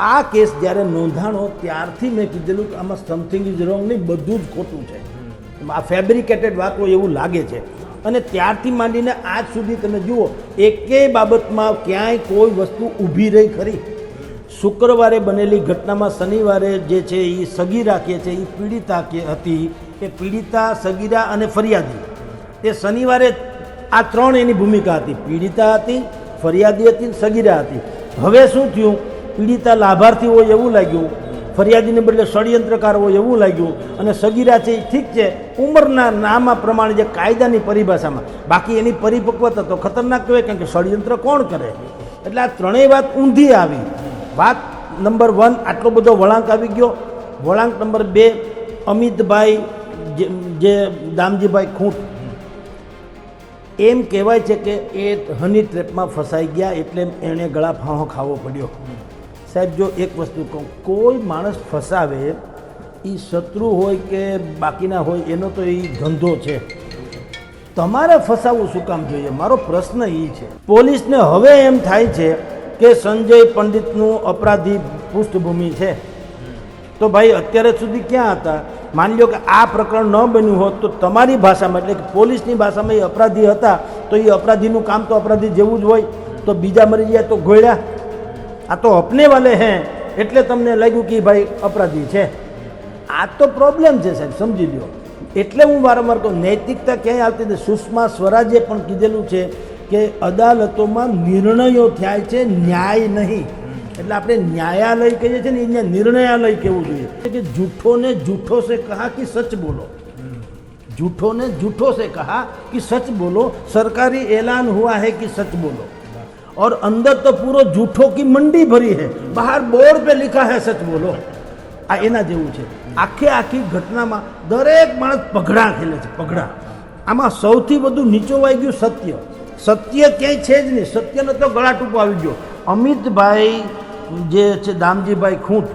આ કેસ જ્યારે નોંધાણો ત્યારથી મેં કીધેલું કે આમાં સમથિંગ ઇઝ રોંગ નહીં, બધું જ ખોટું છે. આ ફેબ્રિકેટેડ વાતો એવું લાગે છે. અને ત્યારથી માંડીને આજ સુધી તમે જુઓ એકેય બાબતમાં ક્યાંય કોઈ વસ્તુ ઊભી રહી ખરી. શુક્રવારે બનેલી ઘટનામાં શનિવારે જે છે એ સગીરા કે છે એ પીડિતા કે હતી, એ પીડિતા, સગીરા અને ફરિયાદી. એ શનિવારે આ ત્રણ એની ભૂમિકા હતી. પીડિતા હતી, ફરિયાદી હતી, સગીરા હતી. હવે શું થયું? પીડિતા લાભાર્થી હોય એવું લાગ્યું, ફરિયાદીને બદલે ષડયંત્રકાર હોય એવું લાગ્યું અને સગીરા ઠીક છે, ઉંમરના નામા પ્રમાણે જે કાયદાની પરિભાષામાં, બાકી એની પરિપક્વતા તો ખતરનાક કહેવાય કારણ કે ષડયંત્ર કોણ કરે? એટલે આ ત્રણેય વાત ઊંધી આવી. વાત નંબર વન આટલો બધો વળાંક આવી ગયો. વળાંક નંબર બે, અમિતભાઈ જે દામજીભાઈ ખૂંટ. એમ કહેવાય છે કે એ હની ટ્રેપમાં ફસાઈ ગયા એટલે એણે ગળા ફાંહો ખાવો પડ્યો. સાહેબ, જો એક વસ્તુ કહું, કોઈ માણસ ફસાવે એ શત્રુ હોય કે બાકીના હોય, એનો તો એ ધંધો છે. તમારે ફસાવવું શું કામ જોઈએ? મારો પ્રશ્ન એ છે. પોલીસને હવે એમ થાય છે કે સંજય પંડિતનું અપરાધી પૃષ્ઠભૂમિ છે. તો ભાઈ, અત્યારે સુધી ક્યાં હતા? માની લો કે આ પ્રકરણ ન બન્યું હોત, તો તમારી ભાષામાં, એટલે કે પોલીસની ભાષામાં એ અપરાધી હતા, તો એ અપરાધીનું કામ તો અપરાધી જેવું જ હોય. તો બીજા મરી ગયા તો ગોળ્યા. આ તો અપને વાલે હે, એટલે તમને લાગ્યું કે ભાઈ અપરાધી છે. આ તો પ્રોબ્લેમ છે સાહેબ, સમજી લો એટલે હું વારંવાર કહું, નૈતિકતા ક્યાંય આવતી નથી. સુષ્મા સ્વરાજે પણ કીધેલું છે કે અદાલતોમાં નિર્ણયો થાય છે, ન્યાય નહીં. એટલે આપણે ન્યાયાલય કહીએ છીએ ને એને નિર્ણયાલય કહેવું જોઈએ. કે જૂઠોને જૂઠો સે કહા કે સચ બોલો. જૂઠોને જૂઠો સે કહા કે સચ બોલો. સરકારી એલાન હુઆ હે કે સચ બોલો. और अंदर तो पूरो झूठों की मंडी भरी है बाहर बोर्ड पे लिखा है सच बोलो આ એના જેવું છે આખે આખી ઘટનામાં દરેક માણસ પગડા ખેલે છે પગડા આમાં સૌથી વધુ નીચોવાઈ ગયું સત્ય સત્ય ક્યાંય છે જ નહીં સત્યનો તો ગળા ટૂંકો આવી ગયો અમિતભાઈ જે છે દામજીભાઈ ખૂંટ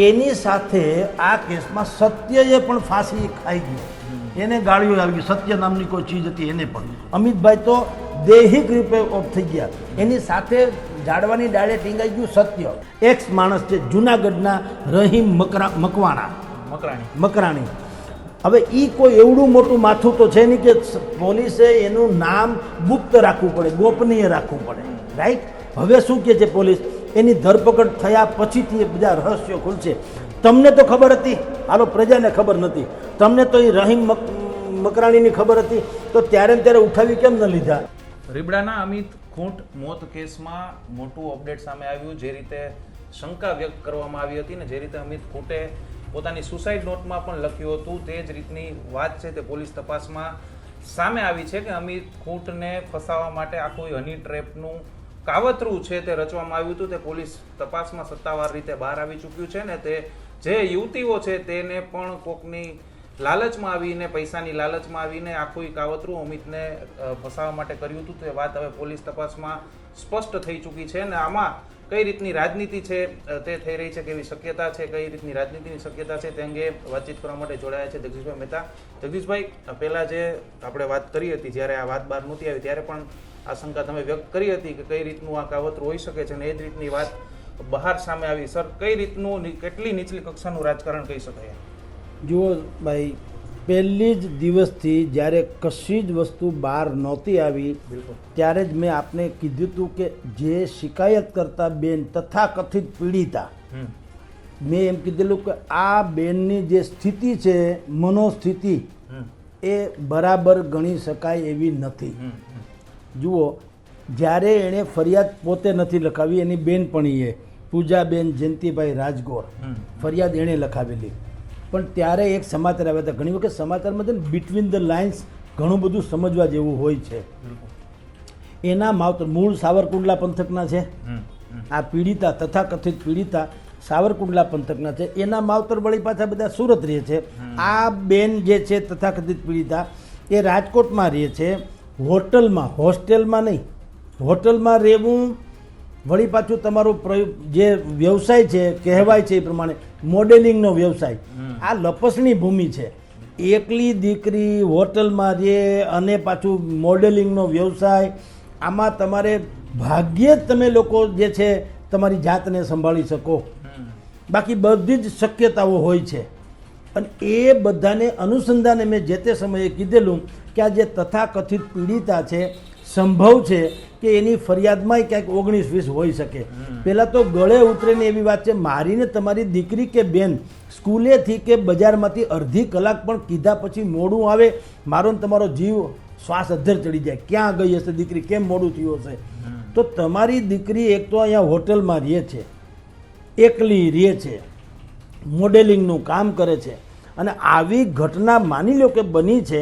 એની સાથે આ કેસમાં સત્યએ પણ ફાંસી ખાઈ ગયું એને ગાળીઓ આવી સત્ય નામની કોઈ ચીજ હતી એને પણ. અમિતભાઈ તો દૈહિક રૂપે ઓફ થઈ ગયા. એની સાથે ઝાડવાની ડાળે ટીંગાઈ ગયું સત્ય. એક્સ માણસ છે જુનાગઢના રહીમ મકરા મકવાણા. મકરાણી. મકરાણી. હવે એ કોઈ એવડું મોટું માથું તો છે નહીં કે પોલીસે એનું નામ ગુપ્ત રાખવું પડે ગોપનીય રાખવું પડે. રાઈટ હવે શું કહે છે પોલીસ? એની ધરપકડ થયા પછીથી એ બધા રહસ્યો ખુલશે. તમને તો ખબર હતી. હાલો, પ્રજાને ખબર નથી તમને તો એ રહીમ મક, મકરાણીની ખબર હતી. તો ત્યારે ત્યારે ઉઠાવી કેમ ન લીધા? રીબડાના અમિત ખૂંટ મોત કેસમાં મોટું અપડેટ સામે આવ્યું. જે રીતે શંકા વ્યક્ત કરવામાં આવી હતી ને જે રીતે અમિત ખૂંટે પોતાની સુસાઇડ નોટમાં પણ લખ્યું હતું, તે જ રીતની વાત છે તે પોલીસ તપાસમાં સામે આવી છે કે અમિત ખૂંટને ફસાવવા માટે આખું હની ટ્રેપનું કાવતરું છે તે રચવામાં આવ્યું હતું. તે પોલીસ તપાસમાં સત્તાવાર રીતે બહાર આવી ચૂક્યું છે ને તે જે યુવતીઓ છે તેને પણ કોકની લાલચમાં આવીને, પૈસાની લાલચમાં આવીને આખું કાવતરું અમિતને ફસાવવા માટે કર્યું હતું. તે વાત હવે પોલીસ તપાસમાં સ્પષ્ટ થઈ ચૂકી છે અને આમાં કઈ રીતની રાજનીતિ છે તે થઈ રહી છે, કેવી શક્યતા છે, કઈ રીતની રાજનીતિની શક્યતા છે તે અંગે વાતચીત કરવા માટે જોડાયા છે જગદીશભાઈ મહેતા. જગદીશભાઈ પહેલાં જે આપણે વાત કરી હતી, જ્યારે આ વાત બહાર નહોતી આવી, ત્યારે પણ આ શંકા તમે વ્યક્ત કરી હતી કે કઈ રીતનું આ કાવતરું હોઈ શકે છે અને એ જ રીતની વાત બહાર સામે આવી. સર કઈ રીતનું કેટલી નીચલી કક્ષાનું રાજકારણ કહી શકાય? જુઓ ભાઈ પહેલી જ દિવસથી જ્યારે કશી જ વસ્તુ બહાર નહોતી આવી ત્યારે જ મેં આપને કીધું હતું કે જે શિકાયત કરતા બેન તથા કથિત પીડિતા મેં એમ કીધેલું કે આ બેનની જે સ્થિતિ છે મનોસ્થિતિ એ બરાબર ગણી શકાય એવી નથી. જુઓ જ્યારે એણે ફરિયાદ પોતે નથી લખાવી એની બેનપણીએ પૂજાબેન જયંતિભાઈ રાજગોર. ફરિયાદ એણે લખાવેલી. પણ ત્યારે એક સમાચાર આવ્યા હતા. ઘણી વખત સમાચારમાં છે ને બિટવીન ધ લાઇન્સ ઘણું બધું સમજવા જેવું હોય છે. એના માવતર મૂળ સાવરકુંડલા પંથકના છે. આ પીડિતા તથાકથિત પીડિતા સાવરકુંડલા પંથકના છે. એના માવતર વળી પાછા બધા સુરત રહે છે. આ બેન જે છે તથાકથિત પીડિતા એ રાજકોટમાં રહે છે. હોટલમાં હોસ્ટેલમાં નહીં. હોટલમાં રહેવું વળી પાછું તમારું જે વ્યવસાય છે કહેવાય છે એ પ્રમાણે મોડેલિંગનો વ્યવસાય. આ લપસણી ભૂમિ છે. એકલી દીકરી હોટલમાં રહે અને પાછું મોડેલિંગનો વ્યવસાય આમાં તમારે ભાગ્યે જ તમે લોકો જે છે તમારી જાતને સંભાળી શકો. બાકી બધી જ શક્યતાઓ હોય છે. અને એ બધાને અનુસંધાને મેં જે તે સમયે કીધેલું કે આ જે તથાકથિત પીડિતા છે સંભવ છે કે એની ફરિયાદમાંય ક્યાંક ઓગણીસ વીસ હોઈ શકે. પહેલાં તો ગળે ઉતરે ને એવી વાત છે, મારીને તમારી દીકરી કે બેન સ્કૂલેથી કે બજારમાંથી અડધી કલાક પણ કીધા પછી મોડું આવે, મારો ને તમારો જીવ શ્વાસ અધ્ધર ચડી જાય. ક્યાં ગઈ હશે દીકરી? કેમ મોડું થયું હશે? તો તમારી દીકરી એક તો અહીંયા હોટલમાં રહે છે, એકલી રહે છે, મોડેલિંગનું કામ કરે છે અને આવી ઘટના માની લો કે બની છે,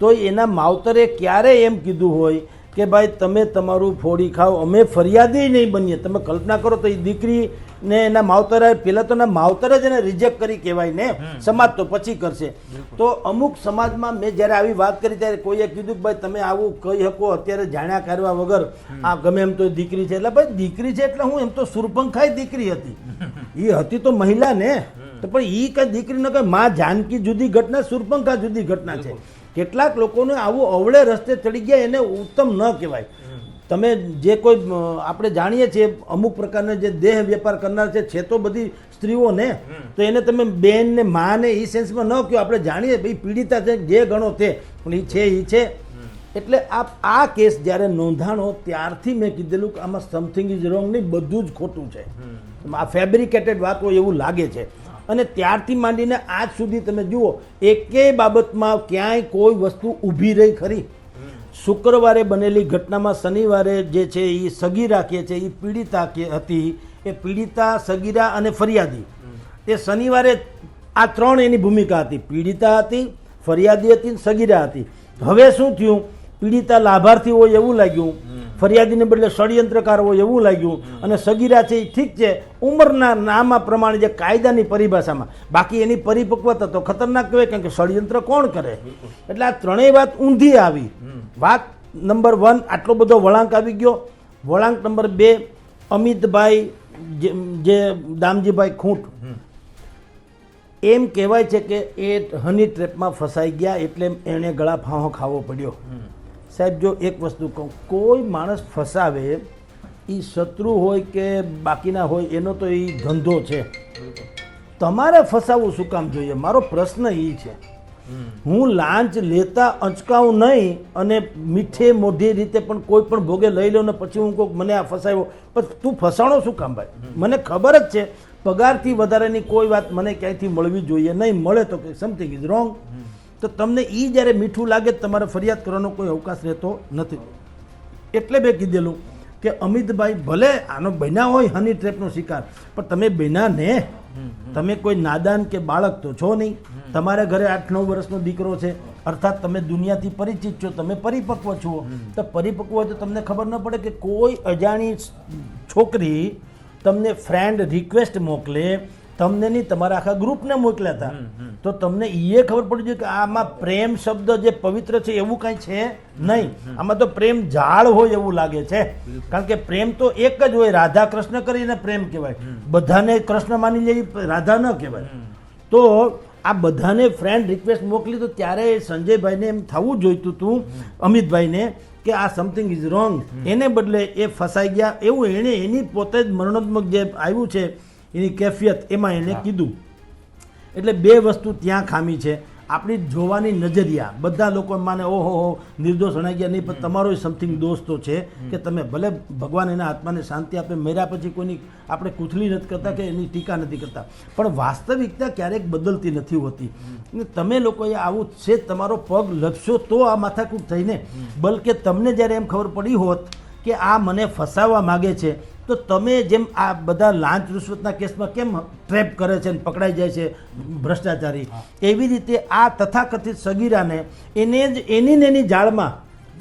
તો એના માવતરે ક્યારે એમ કીધું હોય કે ભાઈ તમે તમારું ફોડી ખાઓ. અમે ફરિયાદી નહીં બનીએ. તમે કલ્પના કરો તો એ દીકરીને એના માવતરા પહેલાં તો એના માવતર જ એને રિજેક્ટ કરી કહેવાય ને. સમાજ તો પછી કરશે. તો અમુક સમાજમાં મેં જ્યારે આવી વાત કરી ત્યારે કોઈએ કીધું કે ભાઈ તમે આવું કહી શકો અત્યારે જાણ્યા કરવા વગર. આ ગમે એમ તો દીકરી છે. એટલે ભાઈ દીકરી છે એટલે હું એમ તો સુરપંખાઈ દીકરી હતી. એ હતી તો મહિલા ને. તો પણ એ કઈ દીકરી ન કઈ માં જાનકી જુદી ઘટના સુરપંખા જુદી ઘટના છે. કેટલાક લોકોને આવું અવળે રસ્તે ચડી ગયા એને ઉત્તમ ન કહેવાય. તમે જે કોઈ આપણે જાણીએ છીએ અમુક પ્રકારના જે દેહ વેપાર કરનાર છે છે તો બધી સ્ત્રીઓ ને તો એને તમે બેન ને માં ને એ સેન્સમાં ન કહો આપણે જાણીએ ભાઈ પીડિતા છે જે ગણો તે. પણ એ છે એ છે. એટલે આ આ કેસ જ્યારે નોંધાણો ત્યારથી મેં કીધેલું કે આમાં સમથિંગ ઇઝ રોંગ નહીં બધું જ ખોટું છે. આ ફેબ્રિકેટેડ વાત હોય એવું લાગે છે. અને ત્યારથી માંડીને આજ સુધી તમે જુઓ એકેય બાબતમાં ક્યાંય કોઈ વસ્તુ ઊભી રહી ખરી. શુક્રવારે બનેલી ઘટનામાં શનિવારે જે છે એ સગી રાખીએ છે, એ પીડિતા કે હતી, એ પીડિતા, સગીરા અને ફરિયાદી. એ શનિવારે આ ત્રણ એની ભૂમિકા હતી. પીડિતા હતી, ફરિયાદી હતી સગીરા હતી. હવે શું થયું? પીડિતા લાભાર્થી હોય એવું લાગ્યું. ફરિયાદીને બદલે ષડયંત્રકાર હોય એવું લાગ્યું. અને સગીરા છે એ ઠીક છે, ઉંમરના નામા પ્રમાણે જે કાયદાની પરિભાષામાં. બાકી એની પરિપક્વતા તો ખતરનાક કહેવાય, કારણ કે ષડયંત્ર કોણ કરે? એટલે આ ત્રણેય વાત ઊંધી આવી. વાત નંબર વન, આટલો બધો વળાંક આવી ગયો. વળાંક નંબર બે, અમિતભાઈ જે દામજીભાઈ ખૂંટ. એમ કહેવાય છે કે એ હની ટ્રેપમાં ફસાઈ ગયા એટલે એણે ગળા ફાંહો ખાવો પડ્યો. સાહેબ, જો એક વસ્તુ કહું, કોઈ માણસ ફસાવે એ શત્રુ હોય કે બાકીના હોય, એનો તો એ ધંધો છે. તમારે ફસાવવું શું કામ જોઈએ? મારો પ્રશ્ન એ છે. હું લાંચ લેતા અચકાવું નહીં અને મીઠે મોઢી રીતે પણ કોઈ પણ ભોગે લઈ લઉં ને પછી હું કહું મને આ ફસાવ્યો. પણ તું ફસાણો શું કામ ભાઈ? મને ખબર જ છે, પગારથી વધારેની કોઈ વાત મને ક્યાંયથી મળવી જોઈએ નહીં. મળે તો કે સમથિંગ ઇઝ રોંગ તો તમને એ જ્યારે મીઠું લાગે તમારે ફરિયાદ કરવાનો કોઈ અવકાશ રહેતો નથી. એટલે મેં કીધેલું કે અમિતભાઈ ભલે આનો બન્યા હોય હની ટ્રેપનો શિકાર, પણ તમે બન્યા ને, તમે કોઈ નાદાન કે બાળક તો છો નહીં. તમારા ઘરે આઠ નવ વર્ષનો દીકરો છે, અર્થાત તમે દુનિયાથી પરિચિત છો, તમે પરિપક્વ છો. તો પરિપક્વ હોય તો તમને ખબર ન પડે કે કોઈ અજાણી છોકરી તમને ફ્રેન્ડ રિક્વેસ્ટ મોકલે તમને નહીં તમારા આખા ગ્રુપને મોકલ્યા હતા. તો તમને એ ખબર પડી જોઈએ કે આમાં પ્રેમ શબ્દ જે પવિત્ર છે એવું કાંઈ છે નહીં. આમાં તો પ્રેમ ઝાડ હોય એવું લાગે છે. કારણ કે પ્રેમ તો એક જ હોય રાધા કૃષ્ણ કરીને પ્રેમ કહેવાય. બધાને કૃષ્ણ માની લે રાધા ન કહેવાય. તો આ બધાને ફ્રેન્ડ રિક્વેસ્ટ મોકલી તો ત્યારે સંજયભાઈને એમ થવું જોઈતું હતું અમિતભાઈને કે આ સમથિંગ ઇઝ રોંગ એને બદલે એ ફસાઈ ગયા. એવું એણે એની પોતે જ મરણોત્મક જે આવ્યું છે એની કેફિયત એમાં એણે કીધું. એટલે બે વસ્તુ ત્યાં ખામી છે. આપણી જોવાની નજરિયા બધા લોકો માને ઓહો હો નિર્દોષ ગણાઈ ગયા. નહીં પણ તમારો સમથિંગ દોષ તો છે કે તમે ભલે ભગવાન એના આત્માને શાંતિ આપે મર્યા પછી કોઈની આપણે કૂથલી નથી કરતા કે એની ટીકા નથી કરતા. પણ વાસ્તવિકતા ક્યારેક બદલતી નથી હોતી. અને તમે લોકોએ આવું છે તમારો પગ લપશો તો આ માથાકૂટ થઈને. બલકે તમને જ્યારે એમ ખબર પડી હોત કે આ મને ફસાવવા માગે છે તો તમે જેમ આ બધા લાંચ રૂશ્વતના કેસમાં કેમ ટ્રેપ કરે છે અને પકડાઈ જાય છે ભ્રષ્ટાચારી? એવી રીતે આ તથાકથિત સગીરાને એને જ એની ને એની જાળમાં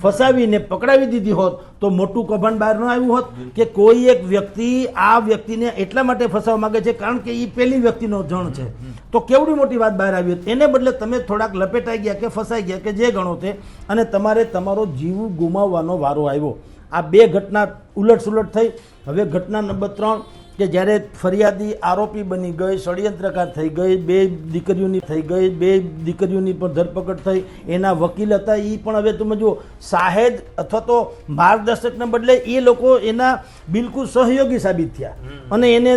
ફસાવીને પકડાવી દીધી હોત તો મોટું કૌભાંડ બહાર ન આવ્યું હોત? કે કોઈ એક વ્યક્તિ આ વ્યક્તિને એટલા માટે ફસાવવા માગે છે? કારણ કે એ પહેલી વ્યક્તિનો જણ છે. તો કેવડી મોટી વાત બહાર આવી હોત? એને બદલે તમે થોડાક લપેટાઈ ગયા કે ફસાઈ ગયા કે જે ગણો તે અને તમારે તમારો જીવ ગુમાવવાનો વારો આવ્યો. આ બે ઘટના ઉલટસુલટ થઈ. હવે ઘટના નંબર ત્રણ કે જ્યારે ફરિયાદી આરોપી બની ગઈ ષડયંત્રકાર થઈ ગઈ બે દીકરીઓની થઈ ગઈ બે દીકરીઓની પણ ધરપકડ થઈ. એના વકીલ હતા એ પણ હવે તમે જુઓ સાહેદ અથવા તો માર્ગદર્શકને બદલે એ લોકો એના બિલકુલ સહયોગી સાબિત થયા. અને એને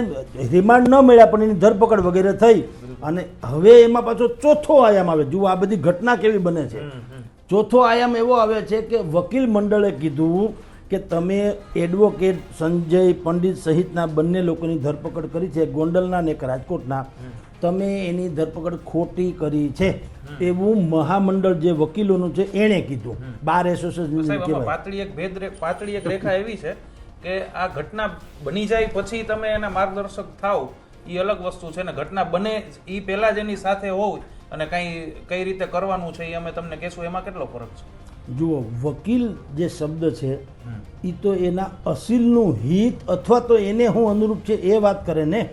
રિમાન્ડ ન મળ્યા પણ એની ધરપકડ વગેરે થઈ. અને હવે એમાં પાછો ચોથો આયામ આવે. જુઓ આ બધી ઘટના કેવી બને છે. ચોથો આયામ એવો આવે છે કે વકીલ મંડળે કીધું કે તમે એડવોકેટ સંજય પંડિત સહિતના બંને લોકોની ધરપકડ કરી છે ગોંડલના અને એક રાજકોટના. તમે એની ધરપકડ ખોટી કરી છે. એવું મહામંડળ જે વકીલોનું છે એણે કીધું. બાર એસોસિએશન પાતળી એક ભેદ પાતળી એક રેખા એવી છે કે આ ઘટના બની જાય પછી તમે એના માર્ગદર્શક થાવ એ અલગ વસ્તુ છે ને ઘટના બને એ પહેલા જ એની સાથે હોવ અને કઈ કઈ રીતે કરવાનું છે એ અમે તમને કહેશું એમાં કેટલો ફરક છે? જુઓ વકીલ જે શબ્દ છે એ તો એના અસીલનું હિત અથવા તો એને હું અનુરૂપ છે એ વાત કરે ને?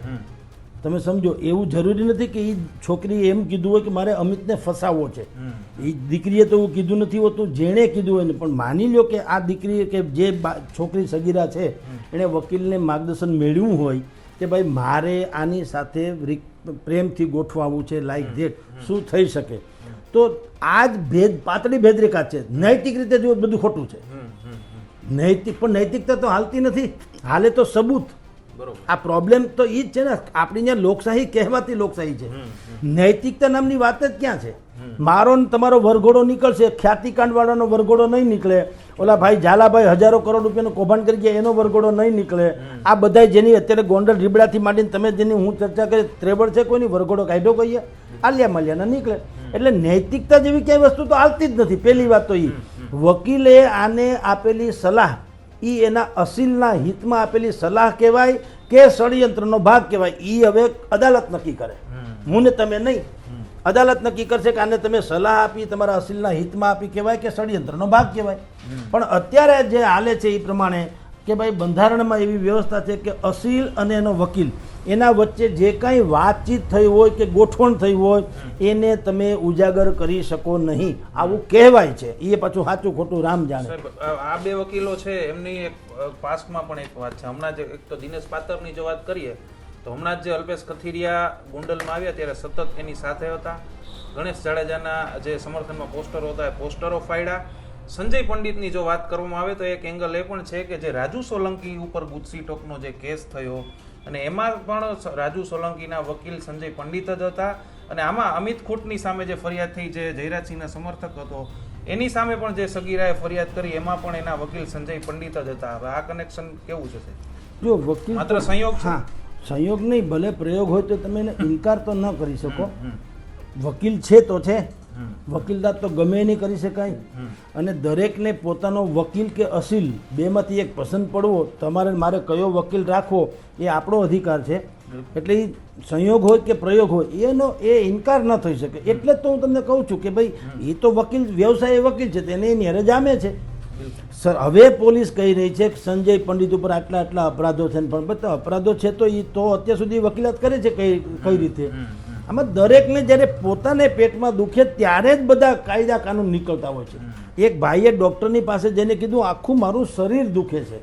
તમે સમજો એવું જરૂરી નથી કે એ છોકરીએ એમ કીધું હોય કે મારે અમિતને ફસાવવો છે. એ દીકરીએ તો એવું કીધું નથી હોતું જેણે કીધું હોય ને પણ માની લો કે આ દીકરી કે જે છોકરી સગીરા છે એણે વકીલને માર્ગદર્શન મેળવ્યું હોય કે ભાઈ મારે આની સાથે પ્રેમથી ગોઠવાવું છે લાઈક ધેટ શું થઈ શકે? તો આ જ ભેદ પાતળી ભેદરેખા છે. નૈતિક રીતે જો બધું ખોટું છે. નૈતિક પણ નૈતિકતા તો હાલતી નથી. હાલે તો સબૂત. બરોબર. આ પ્રોબ્લેમ તો એ જ છે ને આપણી ત્યાં લોકશાહી કહેવાતી લોકશાહી છે. નૈતિકતા નામની વાત જ ક્યાં છે? મારો ને તમારો વરઘોડો નીકળશે ખ્યાતિકાંડ વાળાનો વરઘોડો નહીં નીકળે. ઓલા ભાઈ ઝાલાભાઈ હજારો કરોડ રૂપિયાનો કૌભાંડ કરી ગયા એનો વરઘોડો નહીં નીકળે. આ બધા જેની અત્યારે ગોંડલ રીબડાથી માંડીને તમે જેની હું ચર્ચા કરી ત્રેબળ છે કોઈની? વરઘોડો કાઢ્યો કહીએ આલિયા મલ્યાના નીકળે. એટલે નૈતિકતા જેવી ક્યાંય વસ્તુ તો આવતી જ નથી. પહેલી વાત તો એ વકીલે આને આપેલી સલાહ એ એના અસીલના હિતમાં આપેલી સલાહ કહેવાય કે ષડયંત્રનો ભાગ કહેવાય એ હવે અદાલત નક્કી કરે. હું ને તમે નહીં. અદાલત નક્કી કરશે કે આને તમે સલાહ આપી તમારા અસીલના હિતમાં આપી કહેવાય કે ષડયંત્રનો ભાગ કહેવાય. પણ અત્યારે જે હાલે છે એ પ્રમાણે કે ભાઈ બંધારણમાં એવી વ્યવસ્થા છે કે અસીલ અને એનો વકીલ, એના વચ્ચે જે કાંઈ વાતચીત થઈ હોય કે ગોઠવણ થઈ હોય, એને તમે ઉજાગર કરી શકો નહીં. આવું કહેવાય છે. એ પાછું સાચું ખોટું રામ જાણે. આ બે વકીલો છે, એમની એક પાસ્ટમાં પણ એક વાત છે. હમણાં જ એક તો દિનેશ પાતરની જો વાત કરીએ, તો હમણાં જ જે અલ્પેશ કથિરિયા ગોંડલમાં આવ્યા ત્યારે સતત એની સાથે હતા. ગણેશ જાડેજાના જે સમર્થનમાં પોસ્ટરો હતા, એ પોસ્ટરો ફાડ્યા. સંજય પંડિતની જો વાત કરવામાં આવે તો એક એંગલ એ પણ છે કે જે રાજુ સોલંકી ઉપર ગુજસી ટોકનો જે કેસ થયો અને એમાં પણ રાજુ સોલંકીના વકીલ સંજય પંડિત જ હતા અને આમાં અમિત ખૂટની સામે જે ફરિયાદ થઈ જે જયરાજસિંહના સમર્થક હતો એની સામે પણ જે સગીરાએ ફરિયાદ કરી એમાં પણ એના વકીલ સંજય પંડિત જ હતા. હવે આ કનેક્શન કેવું છે જો વકીલ માત્ર સંયોગ હા સંયોગ નહીં ભલે પ્રયોગ હોય તો તમે એને ઇનકાર તો ન કરી શકો. વકીલ છે તો છે. વકીલદાર તો ગમે નહીં કરી શકાય. અને દરેકને પોતાનો વકીલ કે અસીલ બેમાંથી એક પસંદ પડવો, તમારે મારે કયો વકીલ રાખવો, એ આપણો અધિકાર છે. એટલે એ સંયોગ હોય કે પ્રયોગ હોય, એનો એ ઇનકાર ન થઈ શકે. એટલે જ તો હું તમને કહું છું કે ભાઈ એ તો વકીલ, વ્યવસાય વકીલ છે, તેને એની હારે જામે છે. સર, હવે પોલીસ કહી રહી છે કે સંજય પંડિત ઉપર આટલા આટલા અપરાધો છે પણ અપરાધો છે તો એ તો અત્યાર સુધી વકીલાત કરે છે કઈ કઈ રીતે? આમાં દરેકને જ્યારે પોતાને પેટમાં દુખે ત્યારે જ બધા કાયદા કાનૂન નીકળતા હોય છે. એક ભાઈએ ડૉક્ટરની પાસે જઈને કીધું આખું મારું શરીર દુખે છે.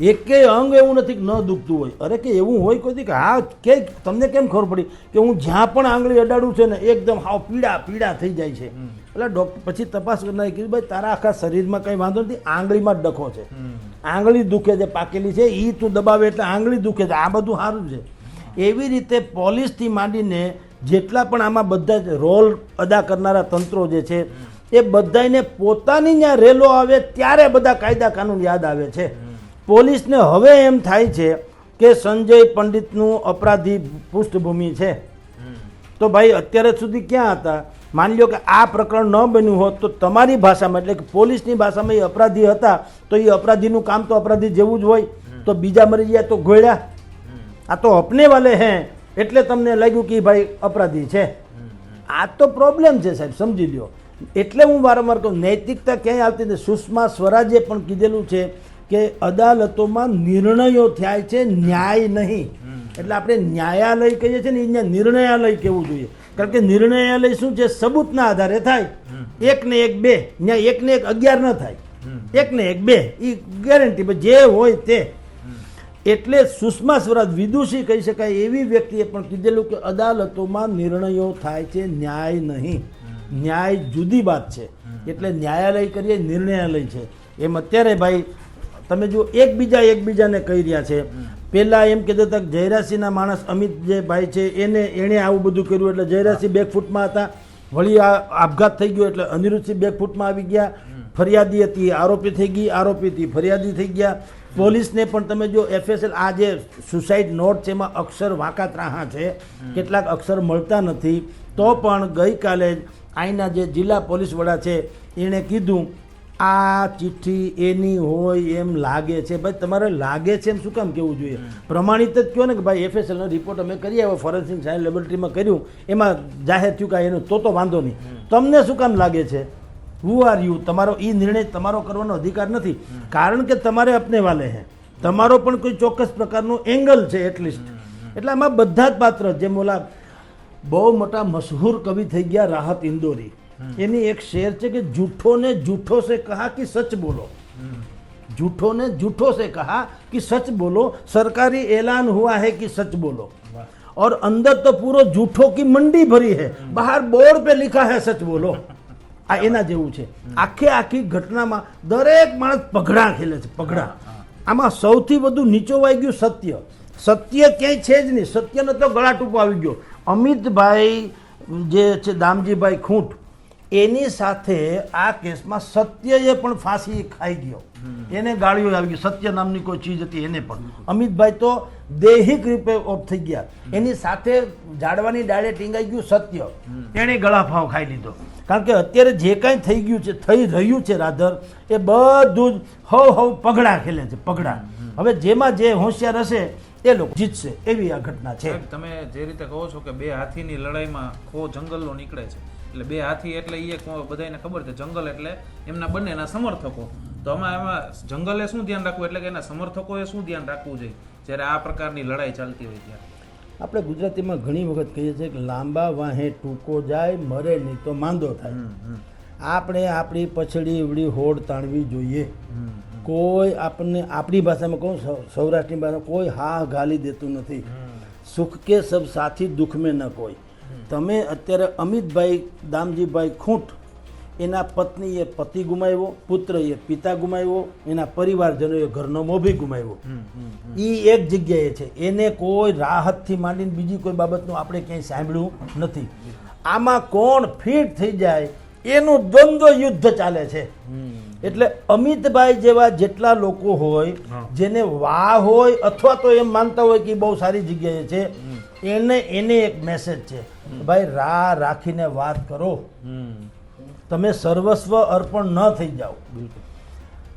એકેય અંગ એવું નથી કે ન દુખતું હોય. અરે કે એવું હોય કોઈ કે હા કે તમને કેમ ખબર પડી કે હું જ્યાં પણ આંગળી અડાડું છે ને એકદમ હાવ પીડા પીડા થઈ જાય છે. એટલે ડૉક્ટર પછી તપાસ કરનાર કીધું ભાઈ તારા આખા શરીરમાં કંઈ વાંધો નથી આંગળીમાં જ ડખો છે. આંગળી દુખે છે પાકેલી છે એ તું દબાવે એટલે આંગળી દુખે છે. આ બધું સારું છે. એવી રીતે પોલીસથી માંડીને જેટલા પણ આમાં બધા જ રોલ અદા કરનારા તંત્રો જે છે, એ બધાને પોતાની ત્યાં રેલો આવે ત્યારે બધા કાયદા કાનૂન યાદ આવે છે. પોલીસને હવે એમ થાય છે કે સંજય પંડિતનું અપરાધી પૃષ્ઠભૂમિ છે. તો ભાઈ અત્યારે સુધી ક્યાં હતા? માની લો કે આ પ્રકરણ ન બન્યું હોત તો તમારી ભાષામાં, એટલે કે પોલીસની ભાષામાં એ અપરાધી હતા, તો એ અપરાધીનું કામ તો અપરાધી જેવું જ હોય. તો બીજા મરી ગયા તો ગોળ્યા આ તો અપને વાલે હે એટલે તમને લાગ્યું કે ભાઈ અપરાધી છે. આ તો પ્રોબ્લેમ છે સાહેબ સમજી લ્યો. એટલે હું વારંવાર કહું નૈતિકતા ક્યાંય આવતી નથી. સુષ્મા સ્વરાજે પણ કીધેલું છે કે અદાલતોમાં નિર્ણયો થાય છે ન્યાય નહીં. એટલે આપણે ન્યાયાલય કહીએ છીએ ને અહીંયા નિર્ણયાલય કહેવું જોઈએ. કારણ કે નિર્ણયાલય શું છે? સબૂતના આધારે થાય. એક ને એક બે. ત્યાં એક ને એક અગિયાર ન થાય. એક ને એક બે. એ ગેરંટી જે હોય તે. એટલે સુષ્મા સ્વરાજ વિદુષી કહી શકાય એવી વ્યક્તિએ પણ કીધેલું કે અદાલતોમાં નિર્ણયો થાય છે, ન્યાય નહીં. ન્યાય જુદી વાત છે. એટલે ન્યાયાલય કરીએ, નિર્ણયાલય છે. એમ અત્યારે ભાઈ, તમે જો એકબીજા એકબીજાને કહી રહ્યા છે. પહેલાં એમ કહેતા હતા જયરાસિંહના માણસ અમિત જે ભાઈ છે, એને એણે આવું બધું કર્યું. એટલે જયરાસિંહ બેકફૂટમાં હતા. વળી આ આપઘાત થઈ ગયો, એટલે અનિરુદ્ધસિંહ બેકફૂટમાં આવી ગયા. ફરિયાદી હતી આરોપી થઈ ગઈ આરોપી હતી ફરિયાદી થઈ ગયા. પોલીસને પણ તમે જો એફએસએલ આ જે સુસાઇડ નોટ છે એમાં અક્ષર વાંકા ત્રાહા છે. કેટલાક અક્ષર મળતા નથી. તો પણ ગઈકાલે જ અહીંના જે જિલ્લા પોલીસ વડા છે એણે કીધું આ ચિઠ્ઠી એની હોય એમ લાગે છે. ભાઈ તમારે લાગે છે એમ શું કામ કેવું જોઈએ? પ્રમાણિત જ કહો ને કે ભાઈ એફએસએલનો રિપોર્ટ અમે કરી આવ્યો ફોરેન્સિક સાયન્સ લેબોરેટરીમાં કર્યું. એમાં જાહેર થયું કે એનો તો તો વાંધો નહીં. તમને શું કામ લાગે છે? હુ આર યુ તમારો એ નિર્ણય તમારો કરવાનો અધિકાર નથી કારણ કે તમારે અપને વાલે હે તમારો પણ કોઈ ચોક્કસ પ્રકારનું એંગલ છે એટલીસ્ટ એટલે આમાં બધા જ પાત્ર જેમ ઓલા બહુ મોટા મશહૂર કવિ થઈ ગયા રાહત ઇન્દોરી એની એક શેર છે કે જૂઠો ને જૂઠો સે કહા કે સચ બોલો झूठों ने झूठों से कहा कि सच बोलो सरकारी ऐलान हुआ है कि सच बोलो और अंदर तो पूरो झूठों की मंडी भरी है बाहर बोर्ड पे लिखा है सच बोलो આ એના જેવું છે. આખે આખી ઘટનામાં દરેક માણસ પગડા ખેલે છે પગડા. આમાં સૌથી વધુ નીચોવાઈ ગયું સત્ય. સત્ય ક્યાંય છે જ નહીં. સત્યનો તો ગળા ટૂંકો આવી ગયો. અમિતભાઈ જે છે દામજીભાઈ ખૂંટ એની સાથે આ કેસમાં સત્યએ પણ ફાંસી ખાઈ ગયો. એને ગાળીઓ આવી ગઈ. સત્ય નામની કોઈ ચીજ હતી એને પણ. અમિતભાઈ તો દૈહિક રૂપે ઓફ થઈ ગયા. એની સાથે ઝાડવાની ડાળે ટીંગાઈ ગયું સત્ય. એણે ગળાફાવ ખાઈ લીધો. કારણ કે અત્યારે જે કાંઈ થઈ ગયું છે થઈ રહ્યું છે રાધર એ બધું જ હવ હવ પગડા ખેલે છે પગડા. હવે જેમાં જે હોશિયાર હશે એ લોકો જીતશે એવી આ ઘટના છે. તમે જે રીતે કહો છો કે બે હાથીની લડાઈમાં ખો જંગલનો નીકળે છે એટલે બે હાથી એટલે એ બધાને ખબર છે જંગલ એટલે એમના બંનેના સમર્થકો. તો આમાં એમાં જંગલે શું ધ્યાન રાખવું? એટલે કે એના સમર્થકોએ શું ધ્યાન રાખવું જોઈએ? જ્યારે આ પ્રકારની લડાઈ ચાલતી હોય ત્યારે. આપણે ગુજરાતીમાં ઘણી વખત કહીએ છીએ કે લાંબા વાહે ટૂંકો જાય મરે નહીં તો માંદો થાય. આપણે આપણી પછડી એવડી હોડ તાણવી જોઈએ. કોઈ આપણને આપણી ભાષામાં કહું સૌરાષ્ટ્રની ભાષામાં કોઈ હા ગાલી દેતું નથી. સુખ કે સબ સાથી દુઃખ મેં ન કોઈ. તમે અત્યારે અમિતભાઈ દામજીભાઈ ખૂંટ એના પત્નીએ પતિ ગુમાવ્યો પુત્રએ પિતા ગુમાવ્યો એના પરિવારજનોએ ઘરનો મોભી ગુમાવ્યો. એ એક જગ્યાએ છે. એને કોઈ રાહતથી માંડીને બીજી કોઈ બાબતનું આપણે ક્યાંય સાંભળ્યું નથી. આમાં કોણ ફિટ થઈ જાય એનું દ્વંદ્વ યુદ્ધ ચાલે છે. એટલે અમિતભાઈ જેવા જેટલા લોકો હોય જેને વાહ હોય અથવા તો એમ માનતા હોય કે બહુ સારી જગ્યાએ છે એને એને એક મેસેજ છે. ભાઈ રાહ રાખીને વાત કરો. હમ. તમે સર્વસ્વ અર્પણ ન થઈ જાઓ. બિલકુલ.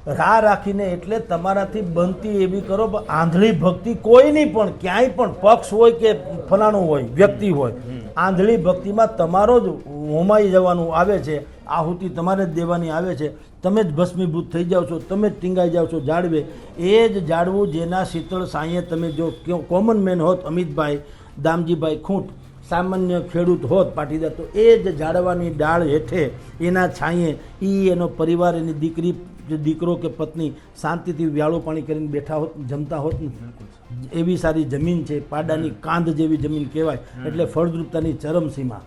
રાહ રાખીને એટલે તમારાથી બનતી એવી કરો આંધળી ભક્તિ કોઈની પણ ક્યાંય પણ પક્ષ હોય કે ફલાણું હોય વ્યક્તિ હોય આંધળી ભક્તિમાં તમારો જ હોમાઈ જવાનું આવે છે આહુતિ તમારે જ દેવાની આવે છે. તમે જ ભસ્મીભૂત થઈ જાઓ છો તમે જ ટીંગાઈ જાઓ છો જાળવે. એ જ જાળવું જેના શીતળ સાંયે તમે જો કોમન મેન હોત અમિતભાઈ દામજીભાઈ ખૂંટ સામાન્ય ખેડૂત હોત પાટીદાર તો એ જ ઝાડવાની ડાળ હેઠે એના છાંયે એ એનો પરિવાર એની દીકરી દીકરો કે પત્ની શાંતિથી વ્યાળો પાણી કરીને બેઠા હોત જમતા હોત ને. એવી સારી જમીન છે પાડાની કાંધ જેવી જમીન કહેવાય એટલે ફળદ્રુપતાની ચરમસીમા.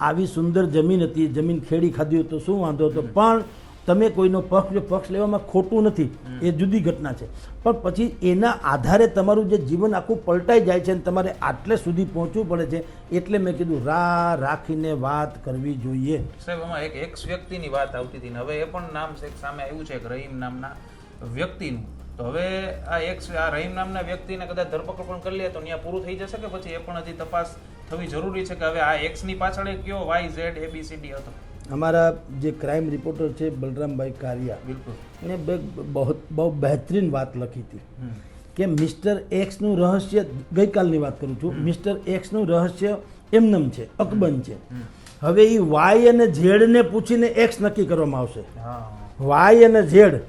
આવી સુંદર જમીન હતી જમીન ખેડી ખાધી તો શું વાંધો હતો? પણ તમે કોઈનો પક્ષ જો પક્ષ લેવામાં ખોટું નથી એ જુદી ઘટના છે. પણ પછી એના આધારે તમારું જે જીવન આખું પલટાઈ જાય છે અને તમારે આટલે સુધી પહોંચવું પડે છે એટલે મેં કીધું રા રાખીને વાત કરવી જોઈએ. સાહેબ આમાં એક એક્સ વ્યક્તિની વાત આવતી હતી ને હવે એ પણ નામ સામે આવ્યું છે એક રહીમ નામના વ્યક્તિનું. તો હવે આ એક્સ આ રહીમ નામના વ્યક્તિને કદાચ ધરપકડ પણ કરી લે તો ત્યાં પૂરું થઈ જશે કે પછી એ પણ હજી તપાસ થવી જરૂરી છે કે હવે આ એક્સની પાછળ એ કયો વાય ઝેડ એબીસીડી હતો? અમારા જે ક્રાઇમ રિપોર્ટર છે બલરામભાઈ કારિયા બિલકુલ. એણે બે બહુ બહુ બહેતરીન વાત લખી હતી. કે મિસ્ટર એક્સનું રહસ્ય ગઈકાલની વાત કરું છું મિસ્ટર એક્સનું રહસ્ય એમનેમ છે અકબંધ છે. હવે એ વાય અને ઝેડને પૂછીને એક્સ નક્કી કરવામાં આવશે. વાય અને ઝેડ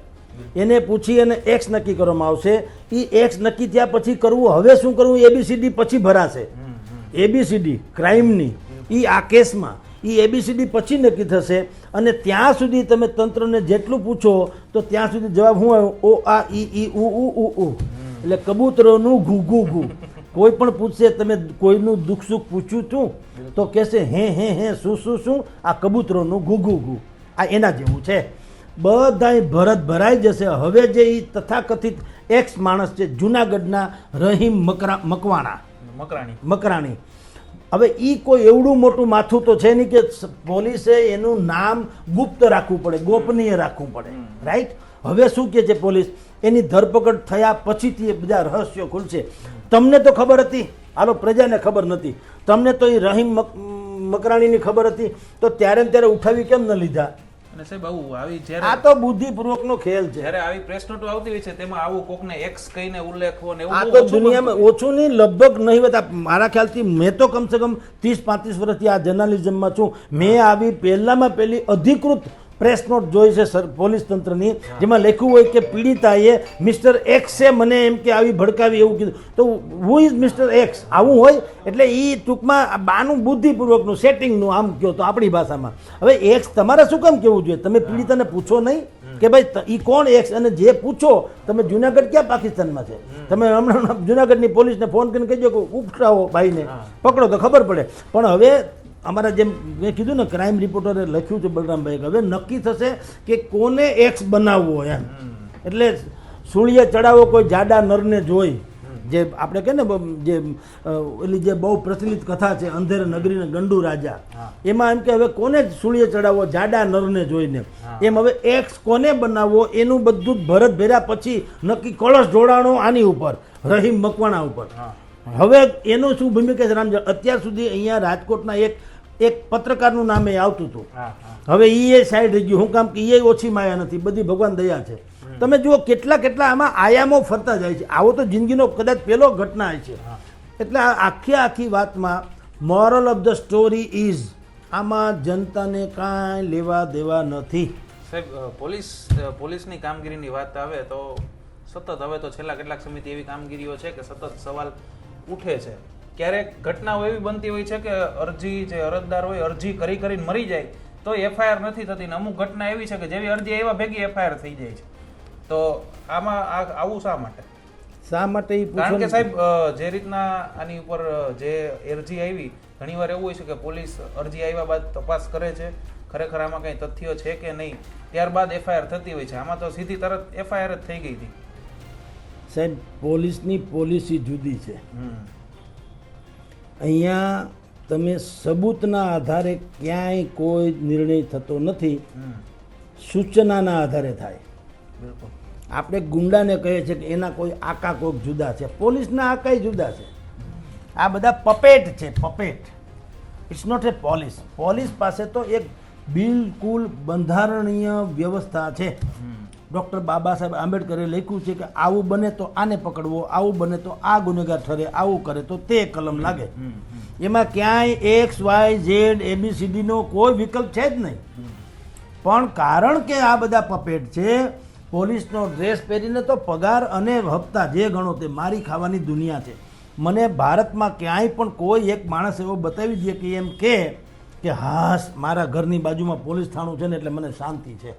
એને પૂછી અને એક્સ નક્કી કરવામાં આવશે. એ એક્સ નક્કી થયા પછી કરવું હવે શું કરવું? એબીસીડી પછી ભરાશે. એબીસીડી ક્રાઇમની એ આ કેસમાં એ એબીસીડી પછી નક્કી થશે. અને ત્યાં સુધી તમે તંત્રને જેટલું પૂછો તો ત્યાં સુધી જવાબ હું આવ્યો? ઓ આ ઈ ઈ ઉ ઉ ઉ ઉ. એટલે કબૂતરોનું ઘુ ઘુ ઘુ. કોઈ પણ પૂછશે તમે કોઈનું દુઃખ સુખ પૂછ્યું છું? તો કહેશે હે હે હે શું શું શું? આ કબૂતરોનું ઘુ ઘુ ઘુ. આ એના જેવું છે. બધાય ભરત ભરાઈ જશે. હવે જે એ તથાકથિત એક્સ માણસ છે જુનાગઢના રહીમ મકરા મકવાણા. મકરાણી. મકરાણી. હવે એ કોઈ એવડું મોટું માથું તો છે નહીં કે પોલીસે એનું નામ ગુપ્ત રાખવું પડે ગોપનીય રાખવું પડે રાઈટ? હવે શું કે છે પોલીસ? એની ધરપકડ થયા પછીથી એ બધા રહસ્યો ખુલશે. તમને તો ખબર હતી? હાલો પ્રજાને ખબર નથી તમને તો એ રહીમ મક- મકરાણીની ખબર હતી? તો ત્યારે ને ત્યારે ઉઠાવી કેમ ન લીધા? અને સાહેબ આવું આવી આ તો બુદ્ધિપૂર્વક નો ખેલ છે. જ્યારે આવી પ્રેસ નોટો આવતી હોય છે તેમાં આવું કોકને એક્સ કહીને ઉલ્લેખવો ને આ તો દુનિયામાં ઓછું નહીં લગભગ નહીં હોતા મારા ખ્યાલથી મેં તો કમસે કમ ત્રીસ પાંત્રીસ વર્ષથી આ જર્નાલિઝમમાં છું. મેં આવી પહેલામાં પહેલી અધિકૃત પ્રેસ નોટ જોઈ છે સર પોલીસ તંત્રની જેમાં લખ્યું હોય કે પીડિતાએ મિસ્ટર એક્સે મને એમ કે આવી ભડકાવી એવું કીધું. તો હુ ઇઝ મિસ્ટર એક્સ આવું હોય? એટલે એ ટૂંકમાં બાનું બુદ્ધિપૂર્વકનું સેટિંગનું આમ કહો તો આપણી ભાષામાં. હવે એક્સ તમારે શું કામ કહેવું જોઈએ? તમે પીડિતાને પૂછો નહીં કે ભાઈ એ કોણ એક્સ અને જે પૂછો તમે જુનાગઢ ક્યાં પાકિસ્તાનમાં છે? તમે હમણાં જુનાગઢની પોલીસને ફોન કરીને કહેજો કે ઉપટાવો ભાઈને. પકડો તો ખબર પડે. પણ હવે અમારા જેમ મેં કીધું ને ક્રાઇમ રિપોર્ટરે લખ્યું છે બલરામભાઈ હવે નક્કી થશે કે કોને એક્સ બનાવવો એમ. એટલે સૂળીએ ચડાવો કોઈ જાડા નરને જોઈ. જે આપણે કહે ને જે ઓલી જે બહુ પ્રચલિત કથા છે અંધેર નગરીને ગંડુ રાજા. એમાં એમ કે હવે કોને સૂળીએ ચડાવવો જાડા નરને જોઈને? એમ હવે એક્સ કોને બનાવવો? એનું બધું જ ભરત ભેર્યા પછી નક્કી કળશ જોડાણો આની ઉપર રહીમ મકવાણા ઉપર. હવે એનું શું ભૂમિકા છે રામજી અત્યાર સુધી અહીંયા રાજકોટના એક એક પત્રકારનું નામે આવતું હતું. હવે ઈ એ સાઈડ રહી ગયું હું કામ કે એ ઓછી માયા નથી બધી ભગવાન દયા છે. તમે જુઓ કેટલા કેટલા આમાં આયામો ફરતા જાય છે. આવો તો જિંદગીનો કદાચ પહેલો ઘટના છે. એટલે આ આખી આખી વાતમાં moral of the story is આમાં જનતાને કાંઈ લેવા દેવા નથી. સાહેબ પોલીસ પોલીસની કામગીરીની વાત આવે તો સતત હવે તો છેલ્લા કેટલાક સમયથી એવી કામગીરીઓ છે કે સતત સવાલ ઉઠે છે. ક્યારેક ઘટનાઓ એવી બનતી હોય છે કે અરજી જે અરજદાર હોય અરજી કરી કરીને મરી જાય તો એફઆઈઆર નથી થતી ને અમુક ઘટના એવી છે કે જેવી અરજી આવ્યા ભેગી એફઆઈઆર થઈ જાય છે. તો આમાં આ- આવું શા માટે? શા માટે કારણ કે સાહેબ જે રીતના આની ઉપર જે અરજી આવી ઘણીવાર એવું હોય છે કે પોલીસ અરજી આવ્યા બાદ તપાસ કરે છે ખરેખર આમાં કંઈ તથ્ય છે કે નહીં ત્યારબાદ એફઆઈઆર થતી હોય છે. આમાં તો સીધી તરત એફઆઈઆર જ થઈ ગઈ હતી. સાહેબ પોલીસની પોલિસી જુદી છે. હમ. અહીંયા તમે સબૂતના આધારે ક્યાંય કોઈ નિર્ણય થતો નથી. સૂચનાના આધારે થાય. આપણે ગુંડાને કહીએ છીએ કે એના કોઈ આકા કોઈક જુદા છે. પોલીસના આકાય જુદા છે. આ બધા પપેટ છે puppet. It's not a police police પાસે તો એક બિલકુલ બંધારણીય વ્યવસ્થા છે. ડૉક્ટર બાબા સાહેબ આંબેડકરે લખ્યું છે કે આવું બને તો આને પકડવો આવું બને તો આ ગુનેગાર ઠરે આવું કરે તો તે કલમ લાગે. એમાં ક્યાંય એક્સ વાય ઝેડ એબીસીડીનો કોઈ વિકલ્પ છે જ નહીં. પણ કારણ કે આ બધા પપેટ છે પોલીસનો ડ્રેસ પહેરીને તો પગાર અને હપ્તા જે ગણો તે મારી ખાવાની દુનિયા છે. મને ભારતમાં ક્યાંય પણ કોઈ એક માણસ એવો બતાવી દે કે એમ કે કે હાસ મારા ઘરની બાજુમાં પોલીસ થાણું છે ને એટલે મને શાંતિ છે.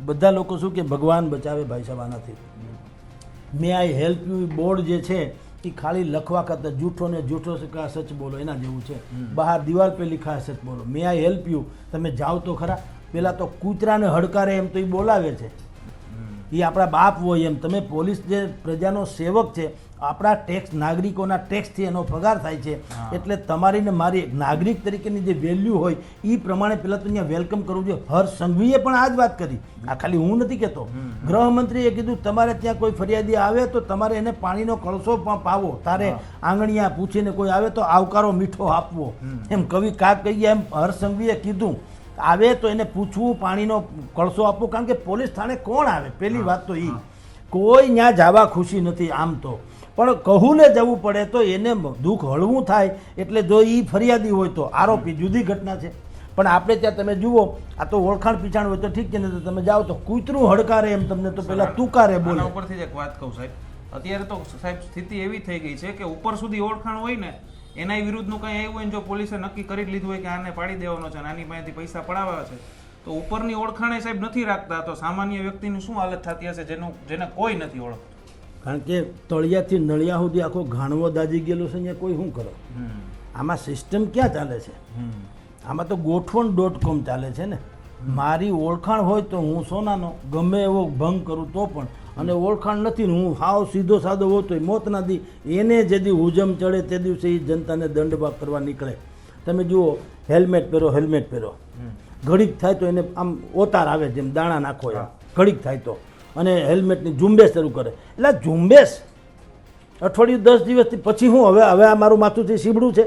બધા લોકો શું કે ભગવાન બચાવે ભાઈ સાહેબ આનાથી. May I help you board જે છે એ ખાલી લખવા કરતાં જૂઠો ને જૂઠો કા સચ બોલો એના જેવું છે. બહાર દિવાલ પે લિખા સચ બોલો. મે આઈ હેલ્પ યુ તમે જાઓ તો ખરા. પેલા તો કૂતરાને હડકારે એમ તો એ બોલાવે છે. એ આપણા બાપ હોય એમ. તમે પોલીસ જે પ્રજાનો સેવક છે આપણા ટેક્સ નાગરિકોના ટેક્સથી એનો પગાર થાય છે. એટલે તમારી ને મારી નાગરિક તરીકેની જે વેલ્યુ હોય એ પ્રમાણે પહેલાં તો અહીંયા વેલકમ કરવું જોઈએ. હર્ષ સંઘવીએ પણ આ જ વાત કરી. આ ખાલી હું નથી કહેતો ગૃહમંત્રીએ કીધું તમારે ત્યાં કોઈ ફરિયાદી આવે તો તમારે એને પાણીનો કળશો પણ પાવો. તારે આંગણિયા પૂછીને કોઈ આવે તો આવકારો મીઠો આપવો. એમ કવિ કાક કહીએ એમ હર્ષ સંઘવીએ કીધું આવે તો એને પૂછવું પાણીનો કળશો આપવો. કારણ કે પોલીસ થાણે કોણ આવે? પહેલી વાત તો એ કોઈ ત્યાં જવા ખુશી નથી આમ તો. પણ કહુને જવું પડે તો એને દુઃખ હળવું થાય. એટલે જો એ ફરિયાદી હોય તો આરોપી જુદી ઘટના છે. પણ આપણે ત્યાં તમે જુઓ આ તો ઓળખાણ પીછાણ હોય તો ઠીક છે ને તો તમે જાઓ તો કૂતરું હડકારે એમ તમને તો પેલા તુકારે બોલે. ઉપરથી જ એક વાત કહું સાહેબ. અત્યારે તો સાહેબ સ્થિતિ એવી થઈ ગઈ છે કે ઉપર સુધી ઓળખાણ હોય ને એના વિરુદ્ધનું કંઈ આવ્યું હોય ને જો પોલીસે નક્કી કરી લીધું હોય કે આને પાડી દેવાનો છે આની પાસેથી પૈસા પડાવવા છે તો ઉપરની ઓળખાણે સાહેબ નથી રાખતા. તો સામાન્ય વ્યક્તિની શું હાલત થતી હશે જેનું જેને કોઈ નથી ઓળખતું? કારણ કે તળિયાથી નળિયા સુધી આખો ઘાણવો દાજી ગયેલો છે અહીંયા કોઈ શું કરો? આમાં સિસ્ટમ ક્યાં ચાલે છે? આમાં તો ગોઠવણ ડોટ કોમ ચાલે છે ને. મારી ઓળખાણ હોય તો હું સોનાનો ગમે એવો ભંગ કરું તો પણ. અને ઓળખાણ નથી હું હાવ સીધો સાદો હોતો મોત ના દી. એને જે દી હુજમ ચડે તે દિવસે એ જનતાને દંડભાગ કરવા નીકળે. તમે જુઓ હેલ્મેટ પહેરો હેલ્મેટ પહેરો. ઘડીક થાય તો એને આમ ઓતાર આવે જેમ દાણા નાખો એમ. ઘડીક થાય તો. અને હેલ્મેટની ઝુંબેશ શરૂ કરે. એટલે ઝુંબેશ અઠવાડિયું દસ દિવસથી પછી હું હવે હવે આ મારું માથુંથી સીબડું છે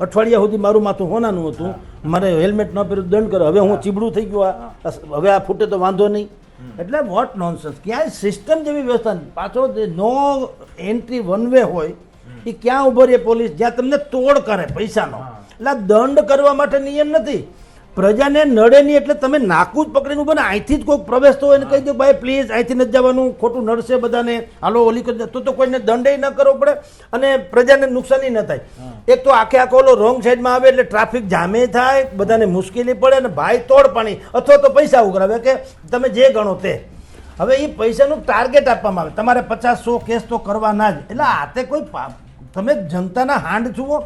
અઠવાડિયા સુધી મારું માથું હોનાનું હતું. મારે હેલ્મેટ ન પહેર્યું દંડ કરે હવે હું ચીબડું થઈ ગયું આ હવે આ ફૂટે તો વાંધો નહીં. એટલે વોટ નોનસન્સ ક્યાંય સિસ્ટમ જેવી વ્યવસ્થા. પાછો નો એન્ટ્રી વન વે હોય એ ક્યાં ઊભો રહે પોલીસ? જ્યાં તમને તોડ કરે પૈસાનો. એટલે દંડ કરવા માટે નિયમ નથી. પ્રજાને નડે નહીં એટલે તમે નાકું જ પકડીને ઊભો ને અહીંથી જ કોઈક પ્રવેશ તો એને કહી દો ભાઈ પ્લીઝ અહીંથી નથી જવાનું. ખોટું નડશે બધાને. હાલો ઓલી કરી. તો તો કોઈને દંડે ન કરવો પડે અને પ્રજાને નુકસાની ન થાય. એક તો આખે આખો ઓલો રોંગ સાઈડમાં આવે એટલે ટ્રાફિક જામે થાય બધાને મુશ્કેલી પડે અને ભાઈ તોડ પાણી અથવા તો પૈસા ઉઘરાવે. કે તમે જે ગણો તે. હવે એ પૈસાનું ટાર્ગેટ આપવામાં આવે. તમારે પચાસ સો કેસ તો કરવાના જ. એટલે આ તે કોઈ તમે જનતાના હાંડ છુઓ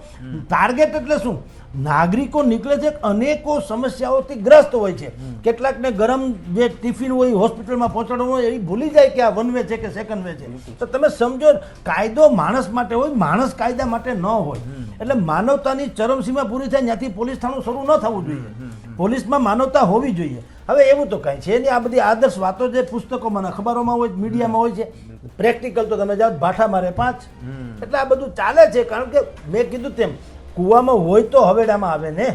ટાર્ગેટ એટલે શું? નાગરિકો નીકળે છે અનેકો સમસ્યાઓથી ગ્રસ્ત હોય છે. કેટલાકને ગરમ જે ટિફિન હોય હોસ્પિટલમાં પહોંચાડવાનું હોય એ ભૂલી જાય કે આ વન વે છે કે સેકન્ડ વે છે. તો તમે સમજો કાયદો માણસ માટે હોય માણસ કાયદા માટે ન હોય. એટલે માનવતાની ચરમસીમા પૂરી થાય ત્યાંથી પોલીસ થાણું શરૂ ન થવું જોઈએ. પોલીસમાં માનવતા હોવી જોઈએ. હવે એવું તો કાંઈ છે નહીં. આ બધી આદર્શ વાતો જે પુસ્તકોમાં અખબારોમાં હોય મીડિયામાં હોય છે પ્રેક્ટિકલ તો તમે જાઓ ભાઠા મારે પાંચ. એટલે આ બધું ચાલે છે કારણ કે મેં કીધું તેમ કૂવામાં હોય તો હવેડામાં આવે ને?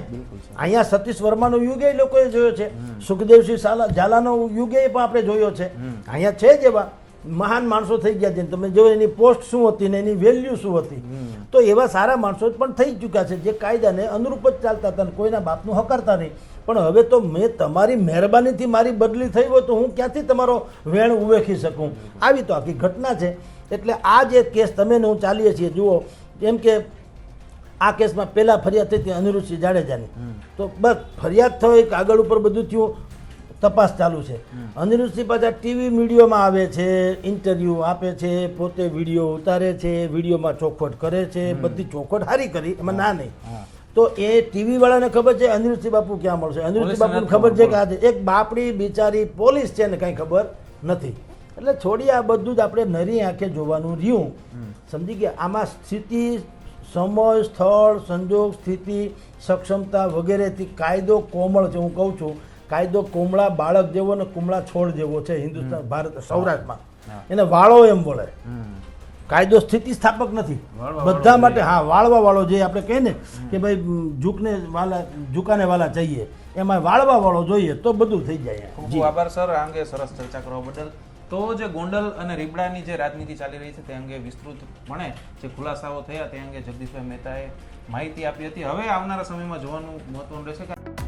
અહીંયા સતીશ વર્માનો યુગ એ લોકોએ જોયો છે. સુખદેવસિંહ સાલા ઝાલાનો યુગ એ પણ આપણે જોયો છે. અહીંયા છે જ એવા મહાન માણસો થઈ ગયા છે. તમે જો એની પોસ્ટ શું હતી ને એની વેલ્યુ શું હતી. તો એવા સારા માણસો પણ થઈ ચૂક્યા છે. જે કાયદાને અનુરૂપ જ ચાલતા હતા કોઈના બાપનું હકારતા નહીં. પણ હવે તો મેં તમારી મહેરબાનીથી મારી બદલી થઈ હોય તો હું ક્યાંથી તમારો વેણ ઉવેખી શકું? આવી તો આખી ઘટના છે. એટલે આ જે કેસ તમે ને હું ચાલીએ છીએ જુઓ એમ કે આ કેસમાં પહેલાં ફરિયાદ થઈ હતી અનિરુદ્ધસિંહ જાડેજાની. તો બસ ફરિયાદ થઈ કાગળ ઉપર બધું થયું તપાસ ચાલુ છે. અનિરુદ્ધસિંહ પાછા ટીવી મીડિયોમાં આવે છે ઇન્ટરવ્યૂ આપે છે પોતે વીડિયો ઉતારે છે વિડીયોમાં ચોખવટ કરે છે બધી ચોખવટ સારી કરી એમાં ના નહીં. તો એ ટીવી વાળાને ખબર છે અનિરુદ્ધસિંહ બાપુ ક્યાં મળશે? અનિરુદ્ધસિંહ બાપુને ખબર છે કે આજે એક બાપડી બિચારી પોલીસ છે ને કાંઈ ખબર નથી. એટલે છોડી આ બધું જ આપણે નરી આંખે જોવાનું રહ્યું. સમજી ગયા? આમાં સ્થિતિ સમય સ્થળ સંજોગ સ્થિતિ સક્ષમતા વગેરેથી કાયદો કોમળ છે હું કહું છું. કાયદો કોમળા બાળક જેવો ને કુમળા છોડ જેવો છે હિન્દુસ્તાન ભારત સૌરાષ્ટ્રમાં. એને વાળો એમ વળે. કાયદો સ્થિતિ સ્થાપક નથી બધા માટે હા વાળવા વાળો જે આપણે કહીએ ને કે ભાઈ ઝુકને વાલા ઝુકાને વાલા જઈએ. એમાં વાળવા વાળો જોઈએ તો બધું થઈ જાય. ખૂબ આભાર સર. આ અંગે સરસ ચર્ચા કરવા બદલ. તો જે ગોંડલ અને રીબડાની જે રાજનીતિ ચાલી રહી છે તે અંગે વિસ્તૃતપણે જે ખુલાસાઓ થયા તે અંગે જગદીશભાઈ મહેતાએ માહિતી આપી હતી. હવે આવનારા સમયમાં જોવાનું મહત્વનું રહેશે કે